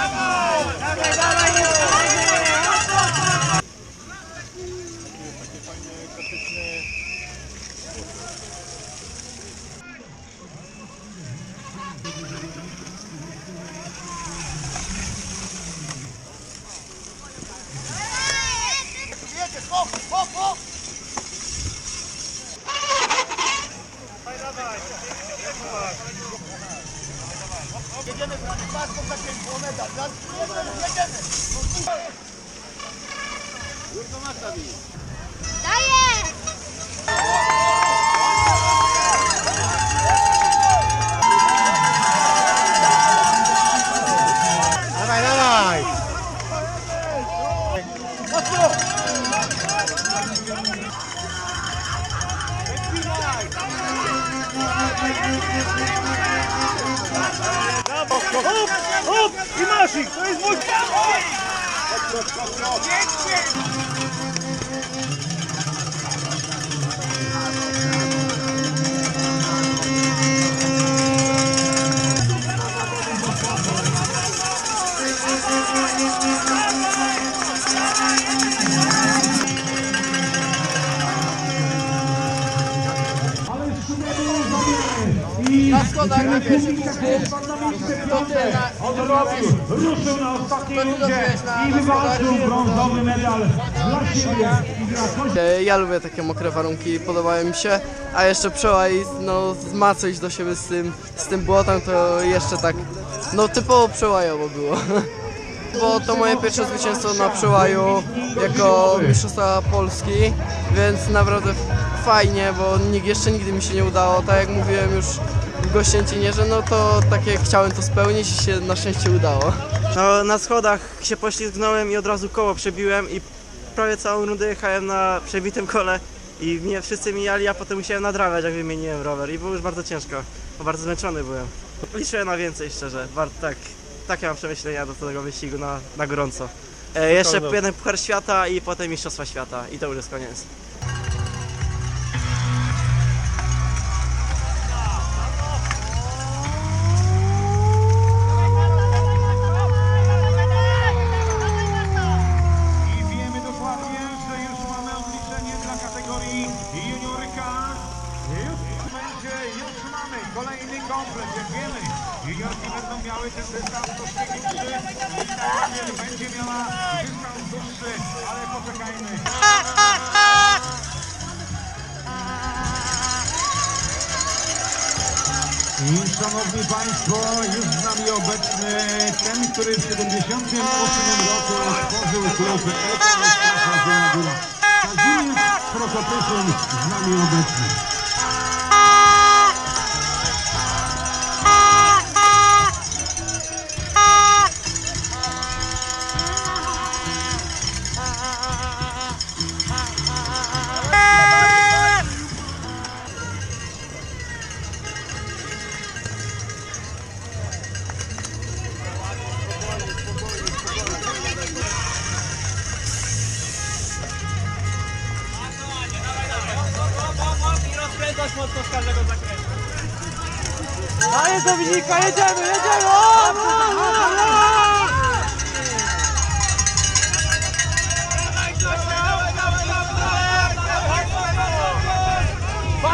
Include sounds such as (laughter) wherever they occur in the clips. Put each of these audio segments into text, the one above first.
Vamos! Na schodach na pierwszym odrobił, ruszył na ostatniej rundzie i wywalczył brązowy medal dla siebie Ja lubię takie mokre warunki, podobają mi się, a jeszcze przełaj, no ma coś do siebie z tym, z tym błotem, to jeszcze tak, no typowo przełajowo było. (laughs) Bo to moje pierwsze zwycięstwo na przełaju jako mistrzostwa Polski, więc naprawdę fajnie, bo nikt, jeszcze nigdy mi się nie udało, tak jak mówiłem już w Gościęcinie, że no to tak jak chciałem to spełnić i się na szczęście udało. No, na schodach się poślizgnąłem i od razu koło przebiłem i prawie całą rundę jechałem na przebitym kole i mnie wszyscy mijali, a potem musiałem nadrabiać jak wymieniłem rower i było już bardzo ciężko, bo bardzo zmęczony byłem. Liczyłem na więcej szczerze, Bar tak, takie mam przemyślenia do tego wyścigu na, na gorąco. E, jeszcze jeden Puchar Świata i potem Mistrzostwa Świata i to już jest koniec. I wiemy dokładnie, że już mamy odliczenie dla kategorii juniorka. Już momencie, już mamy kolejny komplet, jak wiemy. Juniorki będą miały ten dystans troszkę dłuższy będzie miała dystans dłuższy, ale poczekajmy. I szanowni Państwo, już z nami obecny ten, który w 78 roku stworzył klub EKO Strasza Zielona Góra. Kazimierz Prokopyszyn z nami obecny.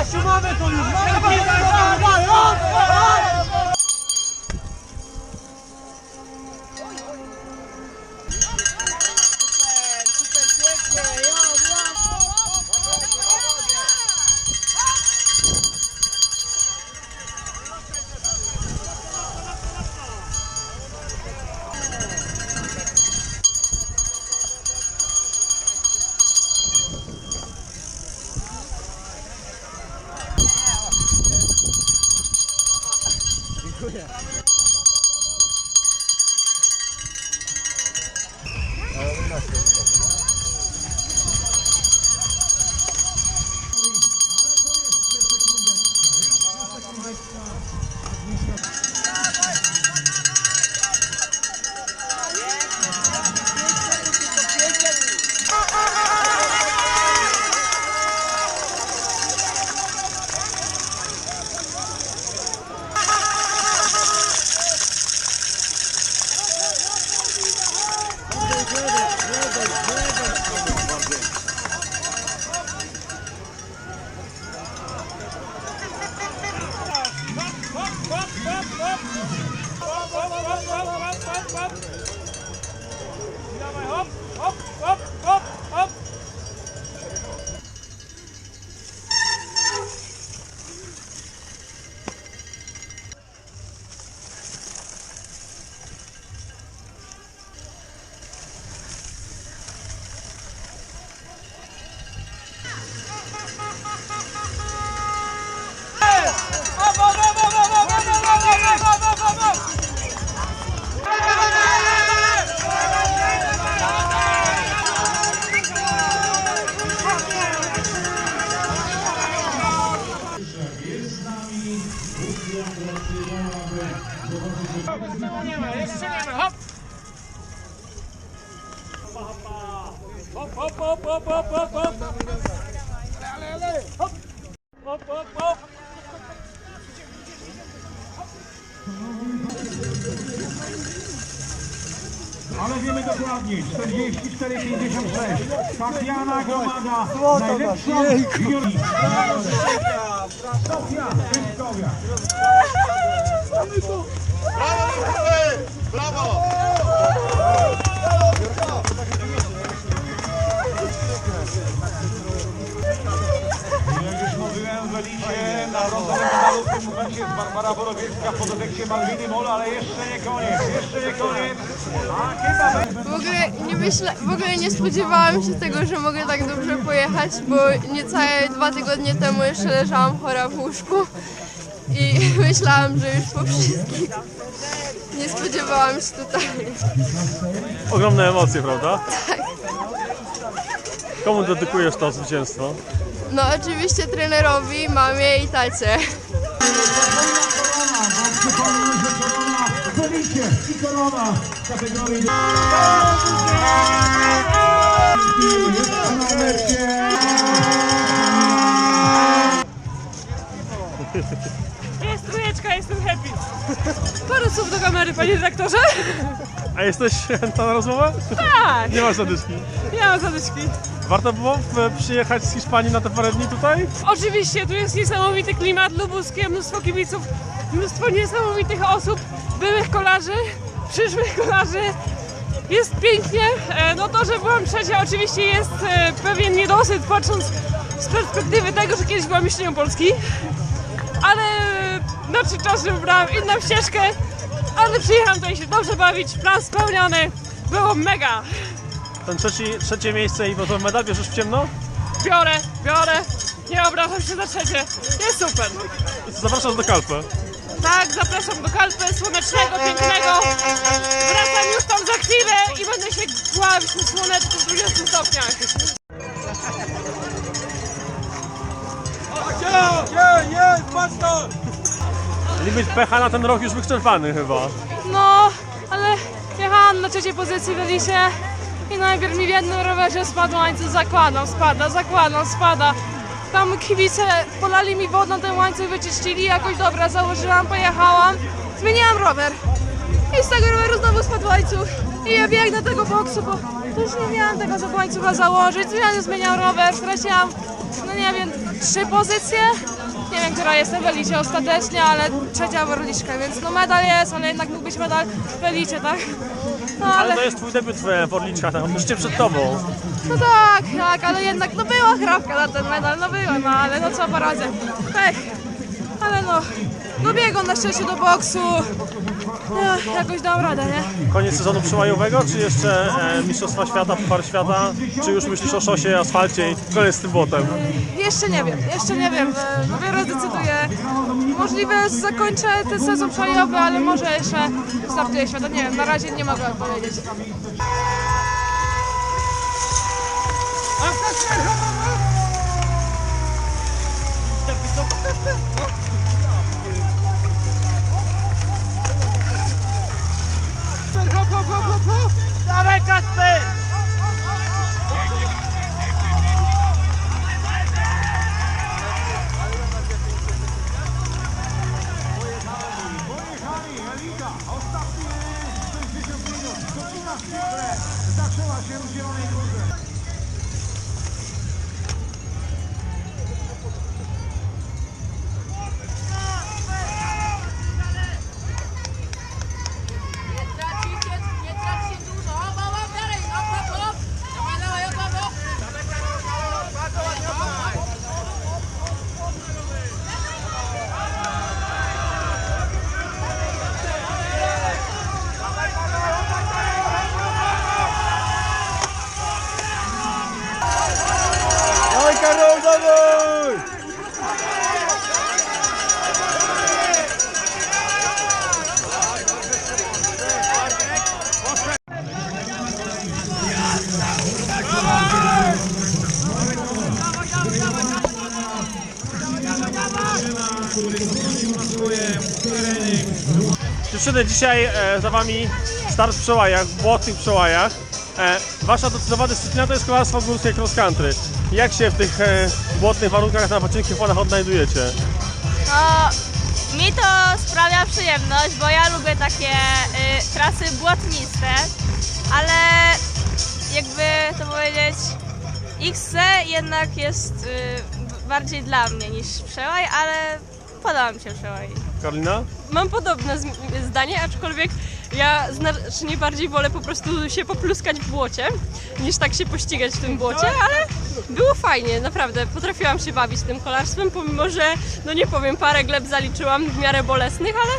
Basiu, mamy to już! Mamy nothing. Ale wiemy dokładnie, 44-56. Tatiana Gromada, najlepsza juniorka. Sofia Pyskovia. Jak już mówiłem, w elicie na brązowym medalu w tym momencie jest Barbara Borowiecka po defekcie Malwiny Mol, ale jeszcze nie koniec, jeszcze nie koniec. W ogóle nie myślę, w ogóle nie spodziewałam się tego, że mogę tak dobrze pojechać, bo niecałe dwa tygodnie temu jeszcze leżałam chora w łóżku i myślałam, że już po wszystkich. Nie spodziewałam się tutaj. Ogromne emocje, prawda? Komu dedykujesz to zwycięstwo? No oczywiście trenerowi, mamie i tacie. Przypomnę, że Jest trójeczka, jestem happy. Parę słów do kamery, panie redaktorze? A jesteś chętna (laughs) na rozmowę? Tak, Nie masz zadyszki. nie mam zadyczki. Warto było e, przyjechać z Hiszpanii na te parę dni tutaj? Oczywiście, tu jest niesamowity klimat lubuskie, mnóstwo kibiców, mnóstwo niesamowitych osób, byłych kolarzy, przyszłych kolarzy. Jest pięknie. E, No to, że byłam trzecia oczywiście jest e, pewien niedosyt, patrząc z perspektywy tego, że kiedyś byłam mistrzynią Polski. Ale na trzy czasy wybrałam inną ścieżkę, ale przyjechałam tutaj się dobrze bawić, plan spełniony. Było mega. Ten trzeci, trzecie miejsce i brązowy medal bierzesz w ciemno? Biorę, biorę. Nie obrażam się za trzecie. Jest super. Zapraszasz do Kalpę. Tak, zapraszam do Kalpy słonecznego, pięknego. Wracam już tam za chwilę i będę się pławić na słoneczku w 20 stopniach. Limit pecha na ten rok już wyczerpany chyba. No, ale jechałam na trzeciej pozycji w Elisie i najpierw mi w jednym rowerze spadł łańcuch, zakładam, spada, zakładam, spada. Tam kibice polali mi wodą, ten łańcuch wyczyścili, jakoś dobra, założyłam, pojechałam, zmieniłam rower. I z tego roweru znowu spadł łańcuch. I ja biegnę do tego boksu, bo też nie miałam tego za łańcucha założyć. Zmiany zmieniam rower, straciłam, no nie wiem, trzy pozycje. Nie wiem, która jestem w elicie ostatecznie, ale trzecia w orliczkę, więc no medal jest, ale jednak mógł być medal w elicie, tak? No Ale ale, to jest twój debiut w Orliczkach, tak oczywiście przed tobą. no tak, tak, ale jednak no była chrapka na ten medal, no była, no ale no co poradzę, pech. Ale no, no biegam na szczęście do boksu, Ech, jakoś dam radę, nie? Koniec sezonu przełajowego, czy jeszcze e, Mistrzostwa Świata, Puchar Świata? Czy już myślisz o szosie, asfalcie i koniec z tym błotem? Jeszcze nie wiem, jeszcze nie wiem. e, Dopiero decyduję. Możliwe zakończę ten sezon przełajowy, ale może jeszcze startuję świata. Nie wiem, na razie nie mogę odpowiedzieć. Dawaj Dame, Casper! Dzisiaj e, za wami start w przełajach, w błotnych przełajach. E, wasza docelowa dyscyplina to jest kolarstwo górskie cross country. Jak się w tych e, błotnych warunkach na cienkim podach odnajdujecie? No, mi to sprawia przyjemność, bo ja lubię takie y, trasy błotniste, ale jakby to powiedzieć, XC jednak jest y, bardziej dla mnie niż przełaj, ale mi się przełaj. Karolina? Mam podobne z- zdanie, aczkolwiek ja znacznie bardziej wolę po prostu się popluskać w błocie, niż tak się pościgać w tym błocie, ale było fajnie, naprawdę. Potrafiłam się bawić tym kolarstwem, pomimo że, no nie powiem, parę gleb zaliczyłam w miarę bolesnych, ale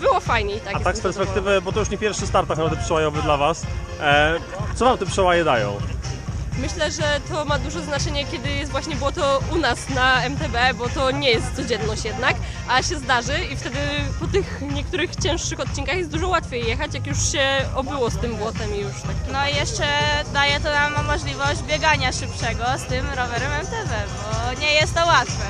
było fajnie i tak. A tak z jestem perspektywy, bo to już nie pierwszy start tak naprawdę przełajowy dla was. E, co wam te przełaje dają? Myślę, że to ma duże znaczenie, kiedy jest właśnie błoto u nas na MTB, bo to nie jest codzienność jednak, a się zdarzy i wtedy po tych niektórych cięższych odcinkach jest dużo łatwiej jechać, jak już się obyło z tym błotem i już tak. No i jeszcze daje to nam możliwość biegania szybszego z tym rowerem MTB, bo nie jest to łatwe.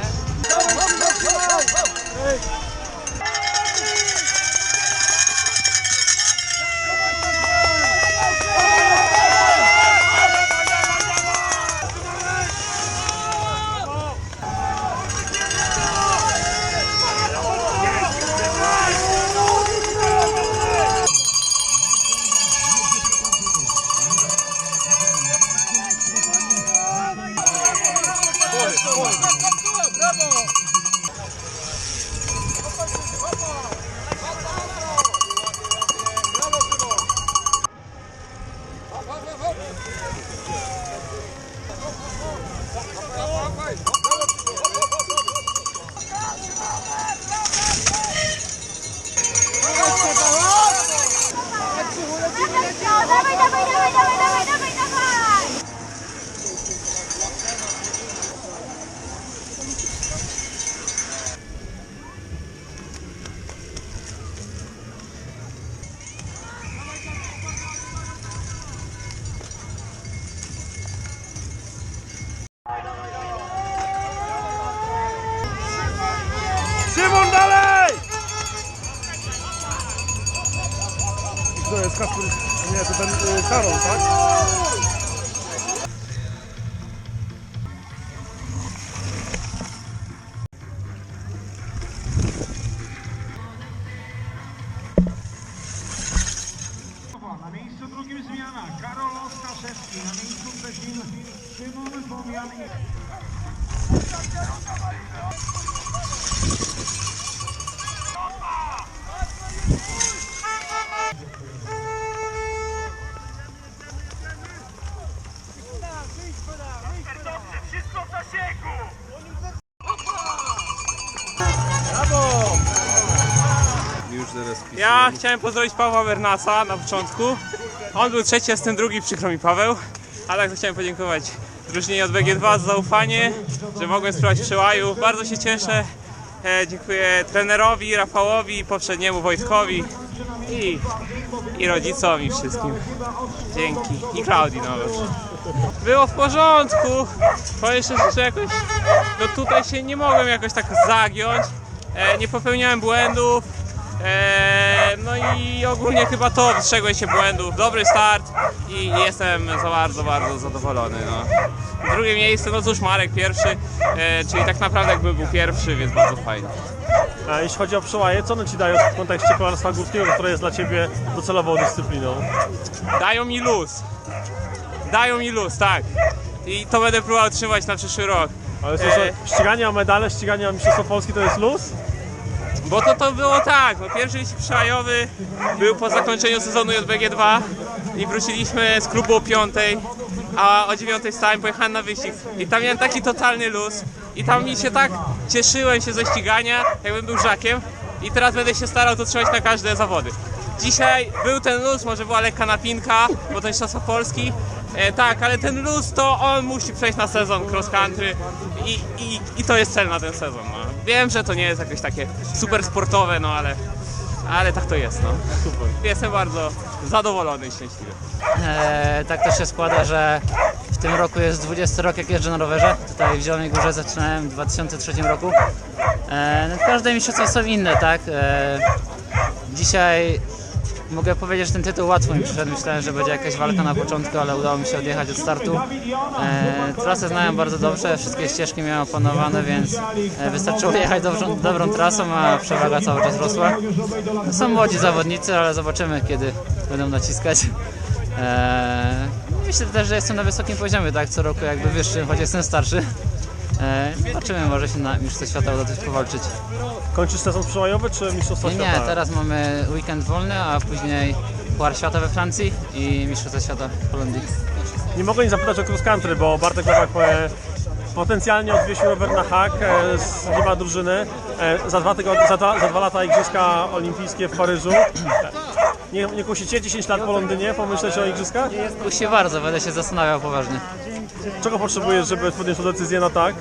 Karol Ostaszewski, na miejscu trzecim Szymon Pomian. Ja chciałem pozdrowić Pawła Bernasa na początku. On był trzeci, jestem drugi, przykro mi Paweł. A tak chciałem podziękować drużynie od BG2 za zaufanie, że mogłem spróbować przełaju. Bardzo się cieszę. E, dziękuję trenerowi, Rafałowi, poprzedniemu Wojtkowi i, i rodzicom i wszystkim. Dzięki. I Klaudii nawet. Było w porządku. Powiem szczerze, że jakoś no tutaj się nie mogłem jakoś tak zagiąć. E, nie popełniałem błędów. E, no i ogólnie chyba to wystrzegłem się błędów. Dobry start i jestem za bardzo, bardzo zadowolony. No. Drugie miejsce, no cóż, Marek pierwszy, e, czyli tak naprawdę jakby był pierwszy, więc bardzo fajnie. A jeśli chodzi o przełaje, co one ci dają w kontekście kolarstwa górskiego, które jest dla ciebie docelową dyscypliną? Dają mi luz. Dają mi luz, tak. I to będę próbował trzymać na przyszły rok. Ale słyszę, E. ściganie o medale, ściganie o Mistrzostwo Polski to jest luz? Bo to to było tak, no pierwszy wyścig przełajowy był po zakończeniu sezonu JBG2 i wróciliśmy z klubu o 5, a o 9 stałem, pojechałem na wyścig i tam miałem taki totalny luz i tam mi się tak cieszyłem się ze ścigania, jakbym był żakiem i teraz będę się starał to trzymać na każde zawody. Dzisiaj był ten luz, może była lekka napinka, bo to Mistrzostwo Polski, e, tak, ale ten luz to on musi przejść na sezon cross country i, i, i to jest cel na ten sezon. No. Wiem, że to nie jest jakieś takie super sportowe, no ale, ale tak to jest. No. Super. Jestem bardzo zadowolony i szczęśliwy. E, tak to się składa, że w tym roku jest 20 rok jak jeżdżę na rowerze. Tutaj w Zielonej Górze zaczynałem w 2003 roku. E, no, każde mistrzostwa są inne, tak? E, Dzisiaj mogę powiedzieć, że ten tytuł łatwo mi przyszedł. Myślałem, że będzie jakaś walka na początku, ale udało mi się odjechać od startu. E, trasę znałem bardzo dobrze, wszystkie ścieżki miałem opanowane, więc e, wystarczyło jechać dobrą, dobrą trasą, a przewaga cały czas rosła. Są młodzi zawodnicy, ale zobaczymy, kiedy będą naciskać. E, myślę też, że jestem na wysokim poziomie, tak, co roku jakby wyższym, choć jestem starszy. E, zobaczymy, może się na Mistrzostwie Świata uda coś powalczyć. Kończysz sezon przełajowy czy Mistrzostwa Nie, Świata? nie, teraz mamy weekend wolny, a później Puchar Świata we Francji i Mistrzostwa Świata w Holandii. Nie mogę nie zapytać o cross country, bo Bartek Nowak e, potencjalnie odwiesił rower na hak e, z nieba drużyny. E, za, dwa tygodnie, za, dwa, za dwa lata Igrzyska Olimpijskie w Paryżu. Nie, nie kusicie 10 lat po Londynie pomyśleć o Igrzyskach? Kusi bardzo, będę się zastanawiał poważnie. Czego potrzebujesz, żeby podjąć decyzję na tak?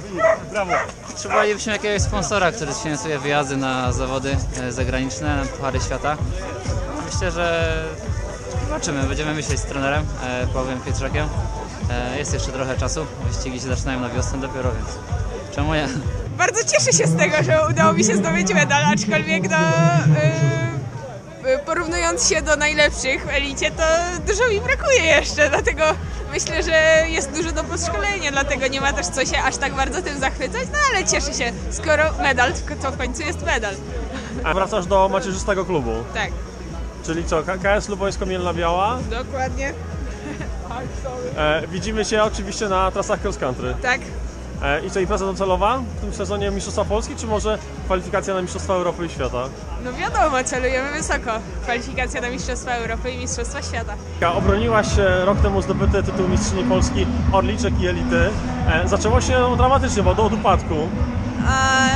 Brawo. Potrzebowalibyśmy jakiegoś sponsora, który sfinansuje wyjazdy na zawody e, zagraniczne, na Puchary Świata. Myślę, że zobaczymy, będziemy myśleć z trenerem Pawłem Pietrzakiem. E, jest jeszcze trochę czasu, wyścigi się zaczynają na wiosnę dopiero, więc czemu nie? Bardzo cieszę się z tego, że udało mi się zdobyć medal, aczkolwiek no, yy, porównując się do najlepszych w elicie, to dużo mi brakuje jeszcze, dlatego myślę, że jest dużo do podszkolenia, dlatego nie ma też co się aż tak bardzo tym zachwycać, no ale cieszę się, skoro medal, to w końcu jest medal. A wracasz do macierzystego klubu, Tak, czyli co, KS Lubońsko Mielna Biała. dokładnie, E, widzimy się oczywiście na trasach cross country. tak. E, I co, impreza docelowa w tym sezonie Mistrzostwa Polski, czy może kwalifikacja na Mistrzostwa Europy i Świata? No wiadomo, celujemy wysoko. Kwalifikacja na Mistrzostwa Europy i Mistrzostwa Świata. Obroniłaś e, rok temu zdobyty tytuł mistrzyni Polski Orliczek i Elity. E, zaczęło się dramatycznie, bo do od upadku. A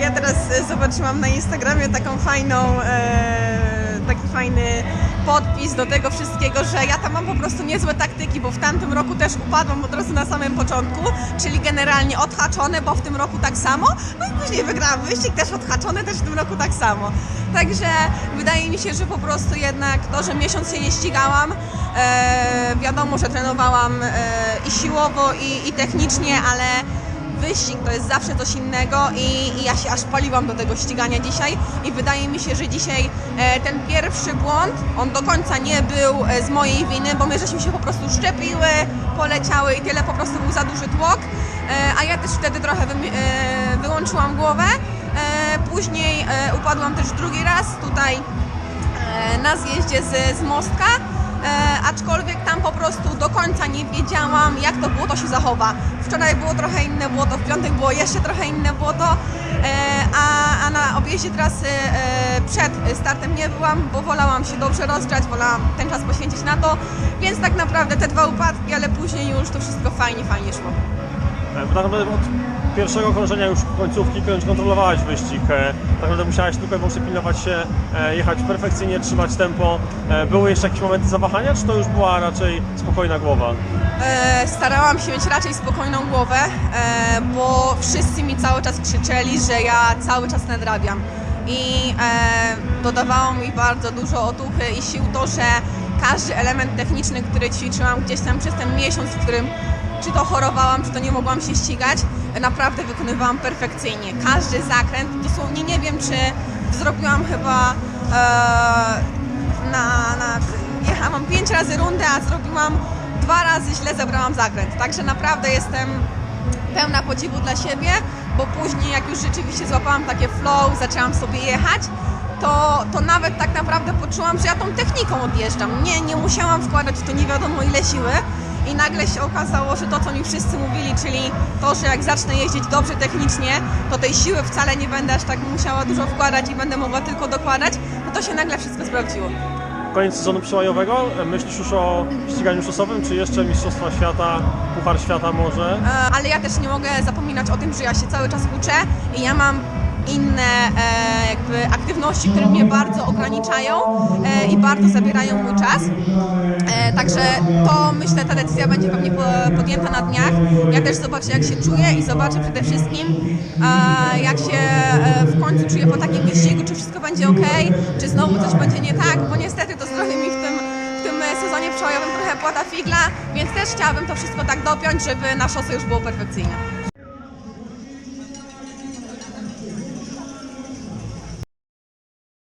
ja teraz e, zobaczyłam na Instagramie taką fajną, e, taki fajny podpis do tego wszystkiego, że ja tam mam po prostu niezłe taktyki, bo w tamtym roku też upadłam od razu na samym początku, czyli generalnie odhaczone, bo w tym roku tak samo, no i później wygrałam wyścig, też odhaczone, też w tym roku tak samo. Także wydaje mi się, że po prostu jednak to, że miesiąc się nie ścigałam, e, wiadomo, że trenowałam e, i siłowo, i, i technicznie, ale wyścig to jest zawsze coś innego i, i ja się aż paliłam do tego ścigania dzisiaj i wydaje mi się, że dzisiaj e, ten pierwszy błąd, on do końca nie był e, z mojej winy, bo my żeśmy się po prostu szczepiły, poleciały i tyle, po prostu był za duży tłok, e, a ja też wtedy trochę wy, e, wyłączyłam głowę. E, później e, upadłam też drugi raz tutaj na zjeździe z, z mostka, aczkolwiek tam po prostu do końca nie wiedziałam, jak to błoto się zachowa. Wczoraj było trochę inne błoto, w piątek było jeszcze trochę inne błoto, e, a, a na objeździe trasy e, przed startem nie byłam, bo wolałam się dobrze rozgrzać, wolałam ten czas poświęcić na to, więc tak naprawdę te dwa upadki, ale później już to wszystko fajnie, fajnie szło. Pierwszego krążenia już końcówki kończ- kontrolowałaś wyścig. E, tak naprawdę musiałaś tylko i wyłącznie pilnować się, e, jechać perfekcyjnie, trzymać tempo. E, były jeszcze jakieś momenty zawahania, czy to już była raczej spokojna głowa? Starałam się mieć raczej spokojną głowę, bo wszyscy mi cały czas krzyczeli, że ja cały czas nadrabiam. I dodawało mi bardzo dużo otuchy i sił to, że każdy element techniczny, który ćwiczyłam gdzieś tam przez ten miesiąc, w którym czy to chorowałam, czy to nie mogłam się ścigać, naprawdę wykonywałam perfekcyjnie. Każdy zakręt, dosłownie nie wiem, czy zrobiłam chyba e, na, na jechałam pięć razy rundę, a zrobiłam dwa razy źle zebrałam zakręt. Także naprawdę jestem pełna podziwu dla siebie, bo później jak już rzeczywiście złapałam takie flow, zaczęłam sobie jechać, to, to nawet tak naprawdę poczułam, że ja tą techniką odjeżdżam. Nie, nie musiałam wkładać w to nie wiadomo ile siły. I nagle się okazało, że to, co mi wszyscy mówili, czyli to, że jak zacznę jeździć dobrze technicznie, to tej siły wcale nie będę aż tak musiała dużo wkładać i będę mogła tylko dokładać, no to się nagle wszystko sprawdziło. Koniec sezonu przełajowego. Myślisz już o ściganiu szosowym, czy jeszcze Mistrzostwa Świata, Puchar Świata może? E, ale ja też nie mogę zapominać o tym, że ja się cały czas uczę i ja mam inne e, jakby aktywności, które mnie bardzo ograniczają e, i bardzo zabierają mój czas. E, także to myślę, ta decyzja będzie pewnie po- podjęta na dniach. Ja też zobaczę, jak się czuję i zobaczę przede wszystkim, jak się w końcu czuję po takim wyścigu, czy wszystko będzie ok, czy znowu coś będzie nie tak, bo niestety to zdrowie mi w tym sezonie przełajowym trochę płata figla, więc też chciałabym to wszystko tak dopiąć, żeby na szosę już było perfekcyjnie.